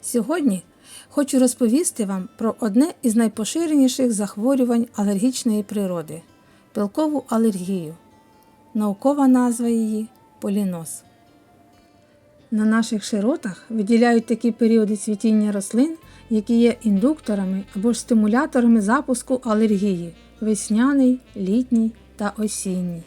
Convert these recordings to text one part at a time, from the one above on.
Сьогодні хочу розповісти вам про одне із найпоширеніших захворювань алергічної природи пилкову алергію. Наукова назва її поліноз. На наших широтах виділяють такі періоди цвітіння рослин, які є індукторами або ж стимуляторами запуску алергії весняний, літній та осінній.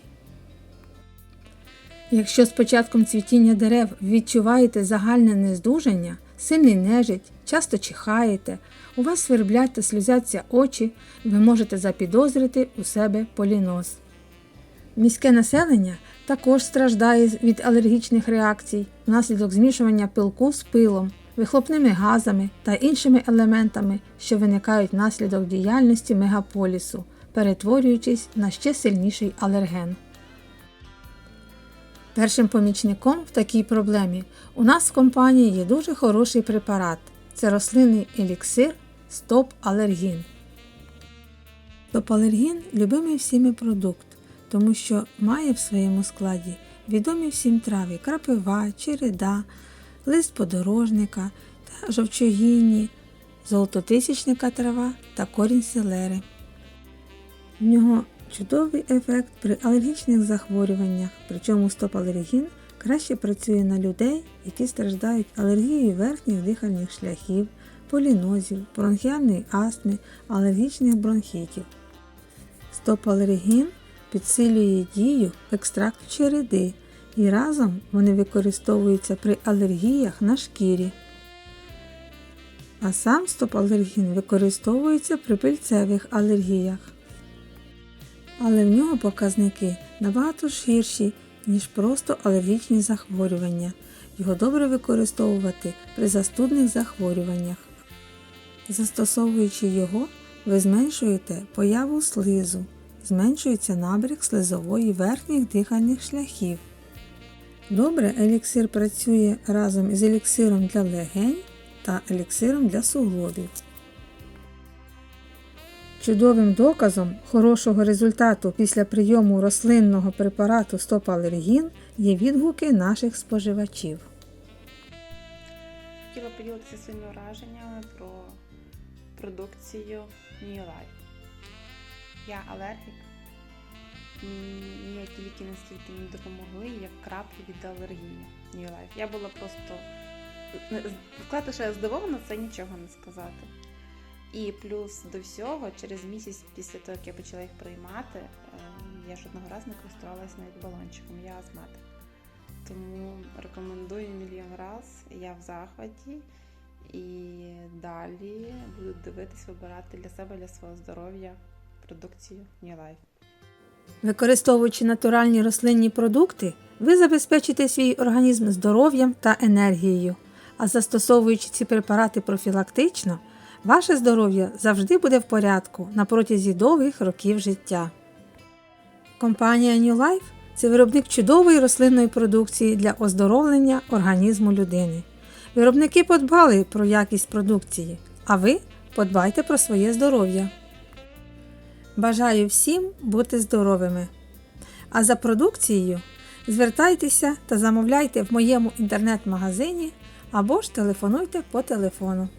Якщо з початком цвітіння дерев відчуваєте загальне нездужання, сильний нежить, часто чихаєте, у вас сверблять та сльозяться очі, ви можете запідозрити у себе поліноз. Міське населення також страждає від алергічних реакцій внаслідок змішування пилку з пилом, вихлопними газами та іншими елементами, що виникають внаслідок діяльності мегаполісу, перетворюючись на ще сильніший алерген. Першим помічником в такій проблемі у нас в компанії є дуже хороший препарат. Це рослинний еліксир Стоп-алергін. Стоп-алергін любимий всіми продукт, тому що має в своєму складі відомі всім трави крапива, череда, лист подорожника та жовчогінні, золототисячника трава та корінь селери. В нього чудовий ефект при алергічних захворюваннях, причому стоп-алергін краще працює на людей, які страждають алергією верхніх дихальних шляхів, полінозів, бронхіальної астми, алергічних бронхітів. Стоп-алергін підсилює дію екстракту череди і разом вони використовуються при алергіях на шкірі. А сам стоп-алергін використовується при пильцевих алергіях але в нього показники набагато ширші, ніж просто алергічні захворювання. Його добре використовувати при застудних захворюваннях. Застосовуючи його, ви зменшуєте появу слизу, зменшується набряк слизової верхніх дихальних шляхів. Добре еліксир працює разом із еліксиром для легень та еліксиром для суглобів. Чудовим доказом хорошого результату після прийому рослинного препарату Стоп-алергін є відгуки наших споживачів. Хотіла поділитися своїми враженнями про продукцію Life. Я алергік. Ніякі ліки настільки не допомогли, як краплі від алергії New Life. Я була просто не- сказати, що я здивована, це нічого не сказати. І плюс до всього, через місяць після того, як я почала їх приймати, е, я жодного разу не користувалася навіть балончиком, я астматик. Тому рекомендую мільйон раз, я в захваті. І далі буду дивитись, вибирати для себе, для свого здоров'я продукцію New Life. Використовуючи натуральні рослинні продукти, ви забезпечите свій організм здоров'ям та енергією, а застосовуючи ці препарати профілактично, ваше здоров'я завжди буде в порядку на протязі довгих років життя. Компанія New Life – це виробник чудової рослинної продукції для оздоровлення організму людини. Виробники подбали про якість продукції, а ви подбайте про своє здоров'я. Бажаю всім бути здоровими. А за продукцією звертайтеся та замовляйте в моєму інтернет-магазині або ж телефонуйте по телефону.